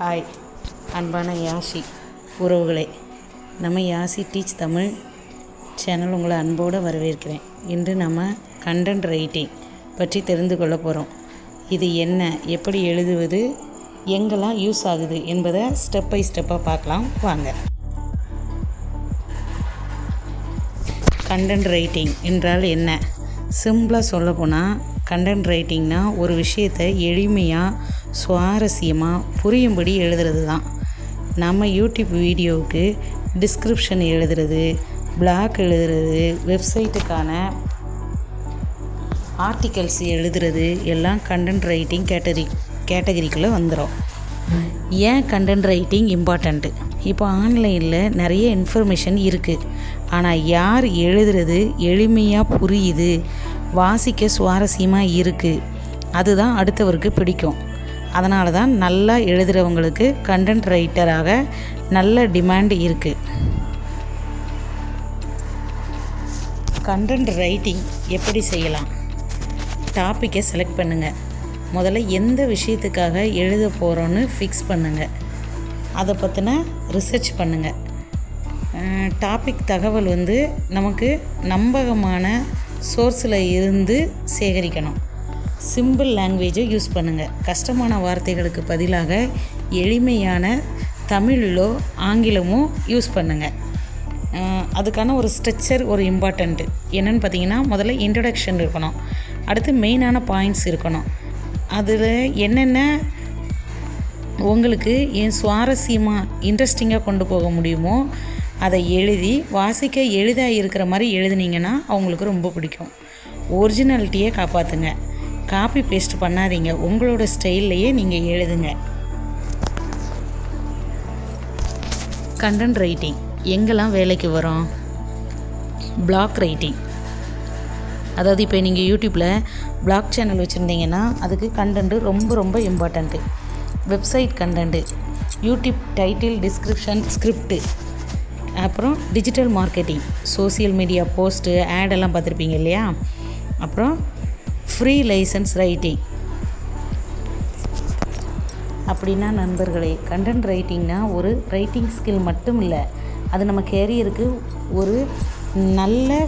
Hi. அன்பான யாஷி உறவுகளே நம்ம யாசி டீச் தமிழ் சேனல் உங்களை அன்போடு வரவேற்கிறேன். இன்று நம்ம கண்டென்ட் ரைட்டிங் பற்றி தெரிந்து கொள்ள போகிறோம் இது என்ன எப்படி எழுதுவது எங்கெல்லாம் யூஸ் ஆகுது என்பதை ஸ்டெப் பை ஸ்டெப்பாக பார்க்கலாம். வாங்க. கண்டென்ட் ரைட்டிங் என்றால் என்ன? சிம்பிளாக சொல்லப்போனால் கண்டென்ட் ரைட்டிங்னால் ஒரு விஷயத்தை எளிமையாக சுவாரஸ்யமாக புரியும்படி எழுதுறது தான் நம்ம யூடியூப் வீடியோவுக்கு டிஸ்கிரிப்ஷன் எழுதுறது பிளாக் எழுதுறது வெப்சைட்டுக்கான ஆர்டிகல்ஸ் எழுதுறது எல்லாம் கண்டென்ட் ரைட்டிங் கேட்டரி கேட்டகரிக்குள்ளே வந்துடும் ஏன் கண்டென்ட் ரைட்டிங் இம்பார்ட்டண்ட்டு இப்போ ஆன்லைனில் நிறைய இன்ஃபர்மேஷன் இருக்குது ஆனால் யார் எழுதுறது எளிமையாக புரியுது வாசிக்க சுவாரஸ்யமாக இருக்குது அதுதான் அடுத்தவருக்கு பிடிக்கும். அதனால தான் நல்லா எழுதுகிறவங்களுக்கு கண்டென்ட் ரைட்டராக நல்ல டிமாண்ட் இருக்குது கண்டென்ட் ரைட்டிங் எப்படி செய்யலாம்? டாப்பிக்கை செலக்ட் பண்ணுங்கள் முதல்ல எந்த விஷயத்துக்காக எழுத போகிறோன்னு ஃபிக்ஸ் பண்ணுங்கள் அதை பற்றின ரிசர்ச் பண்ணுங்கள் டாபிக் தகவல் வந்து நமக்கு நம்பகமான சோர்ஸில் இருந்து சேகரிக்கணும். சிம்பிள் லாங்குவேஜை யூஸ் பண்ணுங்கள் கஷ்டமான வார்த்தைகளுக்கு பதிலாக எளிமையான தமிழிலோ ஆங்கிலமோ யூஸ் பண்ணுங்கள் அதுக்கான ஒரு ஸ்ட்ரக்சர் ஒரு இம்பார்ட்டண்ட்டு என்னென்னு பார்த்தீங்கன்னா முதல்ல இன்ட்ரடக்ஷன் இருக்கணும். அடுத்து மெயினான பாயிண்ட்ஸ் இருக்கணும். அதில் என்னென்ன உங்களுக்கு என் சுவாரஸ்யமாக இன்ட்ரெஸ்டிங்காக கொண்டு போக முடியுமோ அதை எழுதி வாசிக்க எளிதாக இருக்கிற மாதிரி எழுதுனீங்கன்னா அவங்களுக்கு ரொம்ப பிடிக்கும். ஒரிஜினாலிட்டியை காப்பாற்றுங்க காப்பி பேஸ்ட் பண்ணாதீங்க. உங்களோட ஸ்டைல்லையே நீங்கள் எழுதுங்க. கண்டென்ட் ரைட்டிங் எங்கெல்லாம் வேலைக்கு வரும்? பிளாக் ரைட்டிங் அதாவது இப்போ நீங்கள் யூடியூப்பில் பிளாக் சேனல் வச்சுருந்தீங்கன்னா அதுக்கு கண்டென்ட்டு ரொம்ப ரொம்ப important website content YouTube title description script அப்புறம் digital marketing social media post ஆடெல்லாம் பார்த்துருப்பீங்க இல்லையா? அப்புறம் ஃப்ரீ லைசன்ஸ் ரைட்டிங் அப்படின்னா நண்பர்களே கண்டென்ட் ரைட்டிங்னா ஒரு ரைட்டிங் ஸ்கில் மட்டும் இல்லை. அது நம்ம கேரியருக்கு ஒரு நல்ல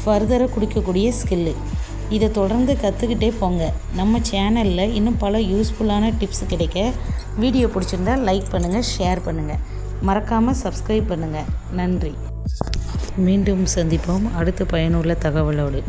ஃபர்தராக கொடுக்கக்கூடிய ஸ்கில்லு இதை தொடர்ந்து கற்றுக்கிட்டே போங்க. நம்ம சேனலில் இன்னும் பல யூஸ்ஃபுல்லான டிப்ஸ் கிடைக்க வீடியோ பிடிச்சிருந்தா லைக் பண்ணுங்கள் ஷேர் பண்ணுங்கள் மறக்காமல் சப்ஸ்கிரைப் பண்ணுங்கள் நன்றி. மீண்டும் சந்திப்போம். அடுத்த பயனுள்ள தகவலோடு.